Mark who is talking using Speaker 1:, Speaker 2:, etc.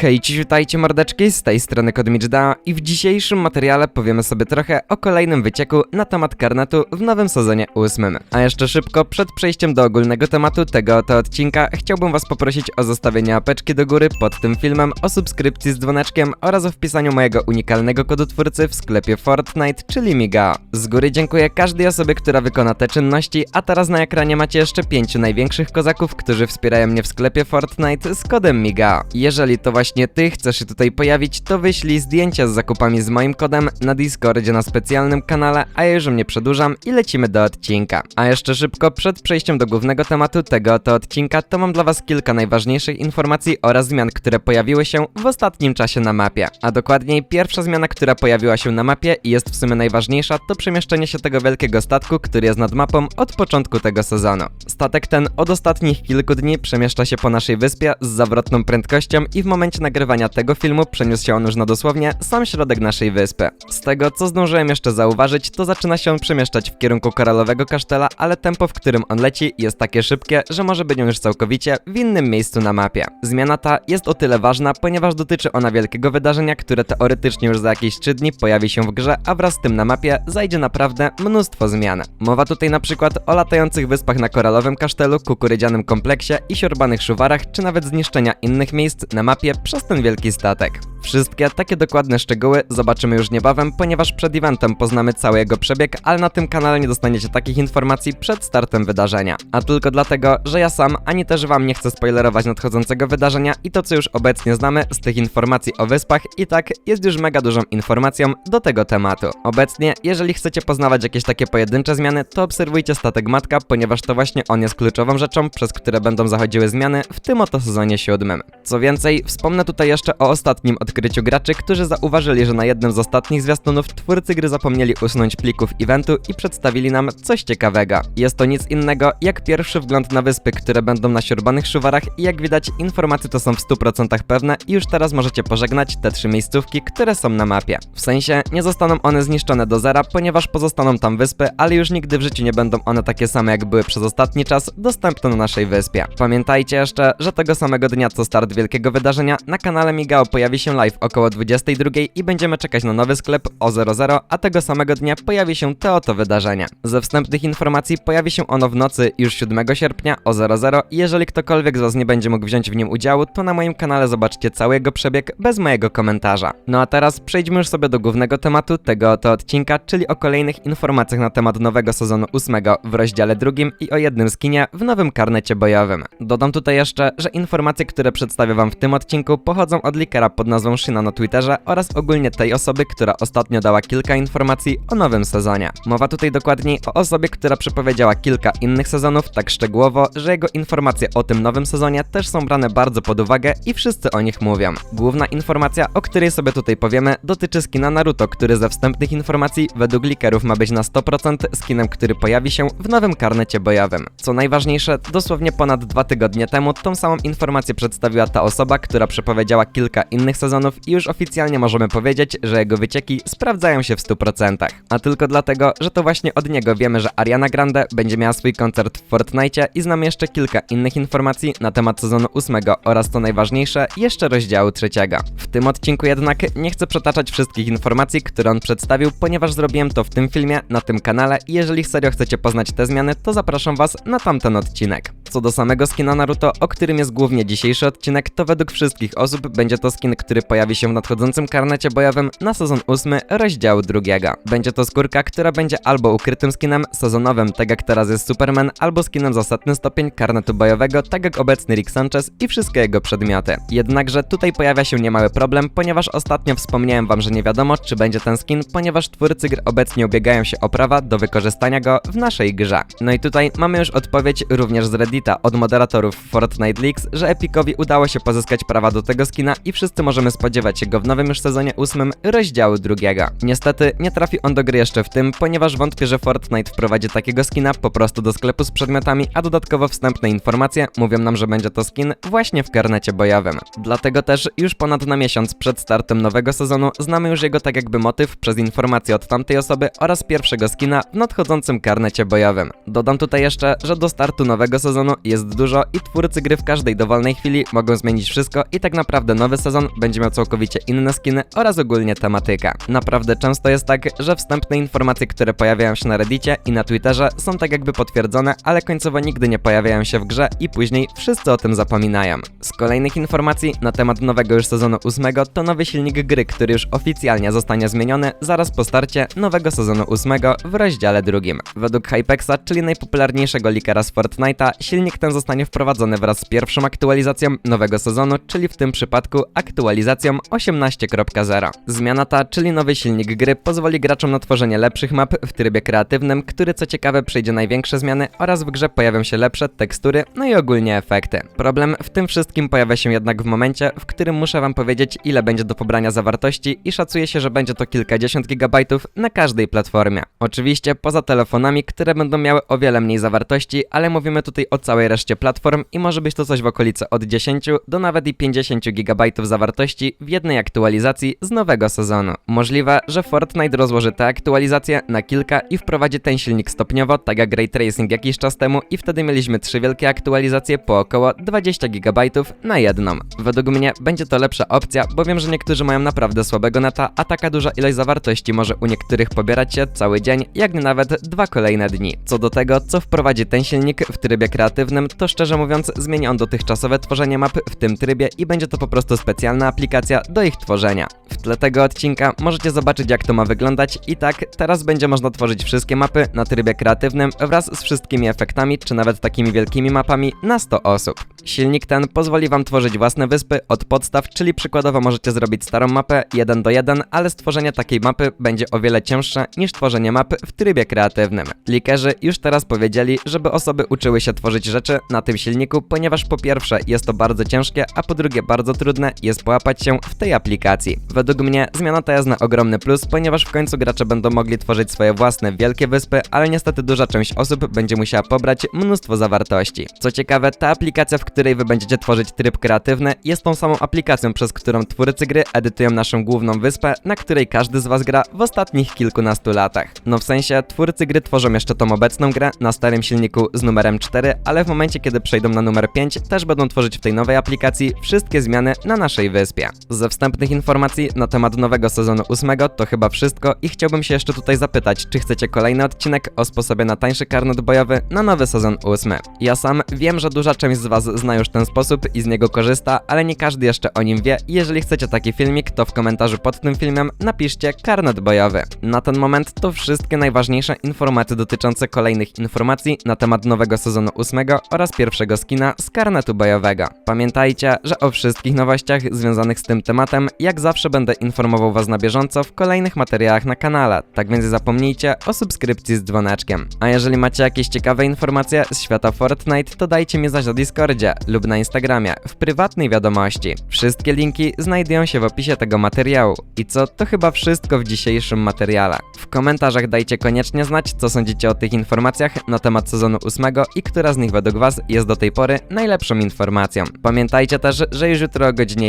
Speaker 1: Hej, ci witajcie mordeczki, z tej strony Kodmicda i w dzisiejszym materiale powiemy sobie trochę o kolejnym wycieku na temat karnetu w nowym sezonie ósmym. A jeszcze szybko, przed przejściem do ogólnego tematu tego oto odcinka, chciałbym was poprosić o zostawienie apeczki do góry pod tym filmem, o subskrypcji z dzwoneczkiem oraz o wpisaniu mojego unikalnego kodu twórcy w sklepie Fortnite, czyli Miga. Z góry dziękuję każdej osobie, która wykona te czynności, a teraz na ekranie macie jeszcze pięciu największych kozaków, którzy wspierają mnie w sklepie Fortnite z kodem MIGA. Jeżeli to właśnie ty chcesz się tutaj pojawić, to wyślij zdjęcia z zakupami z moim kodem na Discordzie na specjalnym kanale, a ja już nie przedłużam i lecimy do odcinka. A jeszcze szybko, przed przejściem do głównego tematu tego oto odcinka, to mam dla was kilka najważniejszych informacji oraz zmian, które pojawiły się w ostatnim czasie na mapie. A dokładniej, pierwsza zmiana, która pojawiła się na mapie i jest w sumie najważniejsza, to przemieszczenie się tego wielkiego statku, który jest nad mapą od początku tego sezonu. Statek ten od ostatnich kilku dni przemieszcza się po naszej wyspie z zawrotną prędkością i w momencie nagrywania tego filmu przeniósł się on już na dosłownie sam środek naszej wyspy. Z tego co zdążyłem jeszcze zauważyć, to zaczyna się on przemieszczać w kierunku koralowego kasztela, ale tempo, w którym on leci jest takie szybkie, że może być on już całkowicie w innym miejscu na mapie. Zmiana ta jest o tyle ważna, ponieważ dotyczy ona wielkiego wydarzenia, które teoretycznie już za jakieś 3 dni pojawi się w grze, a wraz z tym na mapie zajdzie naprawdę mnóstwo zmian. Mowa tutaj na przykład o latających wyspach na koralowym kasztelu, kukurydzianym kompleksie i siorbanych szuwarach, czy nawet zniszczenia innych miejsc na mapie przez ten wielki statek. Wszystkie takie dokładne szczegóły zobaczymy już niebawem, ponieważ przed eventem poznamy cały jego przebieg, ale na tym kanale nie dostaniecie takich informacji przed startem wydarzenia. A tylko dlatego, że ja sam, ani też wam nie chcę spoilerować nadchodzącego wydarzenia i to co już obecnie znamy z tych informacji o wyspach i tak jest już mega dużą informacją do tego tematu. Obecnie, jeżeli chcecie poznawać jakieś takie pojedyncze zmiany, to obserwujcie statek matka, ponieważ to właśnie on jest kluczową rzeczą, przez które będą zachodziły zmiany w tym oto sezonie siódmym. Co więcej, wspomnę tutaj jeszcze o ostatnim odkryciu graczy, którzy zauważyli, że na jednym z ostatnich zwiastunów twórcy gry zapomnieli usunąć plików eventu i przedstawili nam coś ciekawego. Jest to nic innego jak pierwszy wgląd na wyspy, które będą na siorbanych szuwarach i jak widać informacje to są w 100% pewne i już teraz możecie pożegnać te trzy miejscówki, które są na mapie. W sensie nie zostaną one zniszczone do zera, ponieważ pozostaną tam wyspy, ale już nigdy w życiu nie będą one takie same jak były przez ostatni czas dostępne na naszej wyspie. Pamiętajcie jeszcze, że tego samego dnia co start wielkiego wydarzenia na kanale Migao pojawi się live około 22 i będziemy czekać na nowy sklep o 00, a tego samego dnia pojawi się to oto wydarzenie. Ze wstępnych informacji pojawi się ono w nocy już 7 sierpnia o 00 i jeżeli ktokolwiek z Was nie będzie mógł wziąć w nim udziału, to na moim kanale zobaczycie cały jego przebieg bez mojego komentarza. No a teraz przejdźmy już sobie do głównego tematu tego oto odcinka, czyli o kolejnych informacjach na temat nowego sezonu 8 w rozdziale drugim i o jednym skinie w nowym karnecie bojowym. Dodam tutaj jeszcze, że informacje, które przedstawię Wam w tym odcinku pochodzą od likera pod nazwą Szyna na Twitterze oraz ogólnie tej osoby, która ostatnio dała kilka informacji o nowym sezonie. Mowa tutaj dokładniej o osobie, która przepowiedziała kilka innych sezonów tak szczegółowo, że jego informacje o tym nowym sezonie też są brane bardzo pod uwagę i wszyscy o nich mówią. Główna informacja, o której sobie tutaj powiemy, dotyczy skina Naruto, który ze wstępnych informacji według likerów ma być na 100% skinem, który pojawi się w nowym karnecie bojowym. Co najważniejsze, dosłownie ponad dwa tygodnie temu tą samą informację przedstawiła ta osoba, która przepowiedziała kilka innych sezonów i już oficjalnie możemy powiedzieć, że jego wycieki sprawdzają się w 100%. A tylko dlatego, że to właśnie od niego wiemy, że Ariana Grande będzie miała swój koncert w Fortnite i znamy jeszcze kilka innych informacji na temat sezonu 8 oraz to najważniejsze, jeszcze rozdziału trzeciego. W tym odcinku jednak nie chcę przetaczać wszystkich informacji, które on przedstawił, ponieważ zrobiłem to w tym filmie, na tym kanale i jeżeli serio chcecie poznać te zmiany, to zapraszam was na tamten odcinek. Co do samego skina Naruto, o którym jest głównie dzisiejszy odcinek, to według wszystkich osób będzie to skin, który pojawi się w nadchodzącym karnecie bojowym na sezon 8 rozdziału drugiego. Będzie to skórka, która będzie albo ukrytym skinem sezonowym, tak jak teraz jest Superman, albo skinem za setny stopień karnetu bojowego, tak jak obecny Rick Sanchez i wszystkie jego przedmioty. Jednakże tutaj pojawia się niemały problem, ponieważ ostatnio wspomniałem wam, że nie wiadomo, czy będzie ten skin, ponieważ twórcy gry obecnie ubiegają się o prawa do wykorzystania go w naszej grze. No i tutaj mamy już odpowiedź również z Reddita od moderatorów Fortnite Leaks, że Epicowi udało się pozyskać prawa do tego skina i wszyscy możemy spodziewać się go w nowym już sezonie ósmym rozdziału drugiego. Niestety nie trafi on do gry jeszcze w tym, ponieważ wątpię, że Fortnite wprowadzi takiego skina po prostu do sklepu z przedmiotami, a dodatkowo wstępne informacje mówią nam, że będzie to skin właśnie w karnecie bojowym. Dlatego też już ponad na miesiąc przed startem nowego sezonu znamy już jego tak jakby motyw przez informacje od tamtej osoby oraz pierwszego skina w nadchodzącym karnecie bojowym. Dodam tutaj jeszcze, że do startu nowego sezonu jest dużo i twórcy gry w każdej dowolnej chwili mogą zmienić wszystko i tak naprawdę nowy sezon będzie miał całkowicie inne skiny oraz ogólnie tematyka. Naprawdę często jest tak, że wstępne informacje, które pojawiają się na Reddicie i na Twitterze są tak jakby potwierdzone, ale końcowo nigdy nie pojawiają się w grze i później wszyscy o tym zapominają. Z kolejnych informacji na temat nowego już sezonu ósmego to nowy silnik gry, który już oficjalnie zostanie zmieniony zaraz po starcie nowego sezonu ósmego w rozdziale drugim. Według Hypexa, czyli najpopularniejszego leakera z Fortnite'a, silnik ten zostanie wprowadzony wraz z pierwszą aktualizacją nowego sezonu, czyli w tym przypadku aktualizacją 18.0. Zmiana ta, czyli nowy silnik gry, pozwoli graczom na tworzenie lepszych map w trybie kreatywnym, który co ciekawe przejdzie największe zmiany oraz w grze pojawią się lepsze tekstury, no i ogólnie efekty. Problem w tym wszystkim pojawia się jednak w momencie, w którym muszę wam powiedzieć, ile będzie do pobrania zawartości i szacuje się, że będzie to kilkadziesiąt gigabajtów na każdej platformie. Oczywiście poza telefonami, które będą miały o wiele mniej zawartości, ale mówimy tutaj o całej reszcie platform i może być to coś w okolicy od 10 do nawet i 50 gigabajtów zawartości w jednej aktualizacji z nowego sezonu. Możliwe, że Fortnite rozłoży te aktualizacje na kilka i wprowadzi ten silnik stopniowo, tak jak Ray Tracing jakiś czas temu i wtedy mieliśmy trzy wielkie aktualizacje po około 20 gigabajtów na jedną. Według mnie będzie to lepsza opcja, bo wiem, że niektórzy mają naprawdę słabego neta, a taka duża ilość zawartości może u niektórych pobierać się cały dzień, jak nawet dwa kolejne dni. Co do tego, co wprowadzi ten silnik w trybie kreatywnym, to szczerze mówiąc zmieni on dotychczasowe tworzenie map w tym trybie i będzie to po prostu specjalna aplikacja do ich tworzenia. W tle tego odcinka możecie zobaczyć jak to ma wyglądać i tak, teraz będzie można tworzyć wszystkie mapy na trybie kreatywnym wraz z wszystkimi efektami, czy nawet takimi wielkimi mapami na 100 osób. Silnik ten pozwoli wam tworzyć własne wyspy od podstaw, czyli przykładowo możecie zrobić starą mapę 1 do 1, ale stworzenie takiej mapy będzie o wiele cięższe niż tworzenie mapy w trybie kreatywnym. Likerzy już teraz powiedzieli, żeby osoby uczyły się tworzyć rzeczy na tym silniku, ponieważ po pierwsze jest to bardzo ciężkie, a po drugie bardzo trudne jest połapać się w tej aplikacji. Według mnie zmiana ta jest na ogromny plus, ponieważ w końcu gracze będą mogli tworzyć swoje własne wielkie wyspy, ale niestety duża część osób będzie musiała pobrać mnóstwo zawartości. Co ciekawe, ta aplikacja, w której wy będziecie tworzyć tryb kreatywny, jest tą samą aplikacją, przez którą twórcy gry edytują naszą główną wyspę, na której każdy z was gra w ostatnich kilkunastu latach. No w sensie, twórcy gry tworzą jeszcze tą obecną grę na starym silniku z numerem 4, ale w momencie, kiedy przejdą na numer 5, też będą tworzyć w tej nowej aplikacji wszystkie zmiany na naszej wyspie. Ze wstępnych informacji na temat nowego sezonu 8 to chyba wszystko i chciałbym się jeszcze tutaj zapytać, czy chcecie kolejny odcinek o sposobie na tańszy karnet bojowy na nowy sezon 8. Ja sam wiem, że duża część z was zna już ten sposób i z niego korzysta, ale nie każdy jeszcze o nim wie i jeżeli chcecie taki filmik, to w komentarzu pod tym filmem napiszcie karnet bojowy. Na ten moment to wszystkie najważniejsze informacje dotyczące kolejnych informacji na temat nowego sezonu 8 oraz pierwszego skina z karnetu bojowego. Pamiętajcie, że o wszystkich nowościach związanych z tym tematem jak zawsze będę informował was na bieżąco w kolejnych materiałach na kanale, tak więc zapomnijcie o subskrypcji z dzwoneczkiem. A jeżeli macie jakieś ciekawe informacje z świata Fortnite, to dajcie mi znać na Discordzie lub na Instagramie w prywatnej wiadomości. Wszystkie linki znajdują się w opisie tego materiału. I co, to chyba wszystko w dzisiejszym materiale. W komentarzach dajcie koniecznie znać, co sądzicie o tych informacjach na temat sezonu 8 i która z nich według was jest do tej pory najlepszą informacją. Pamiętajcie też, że już jutro o godzinie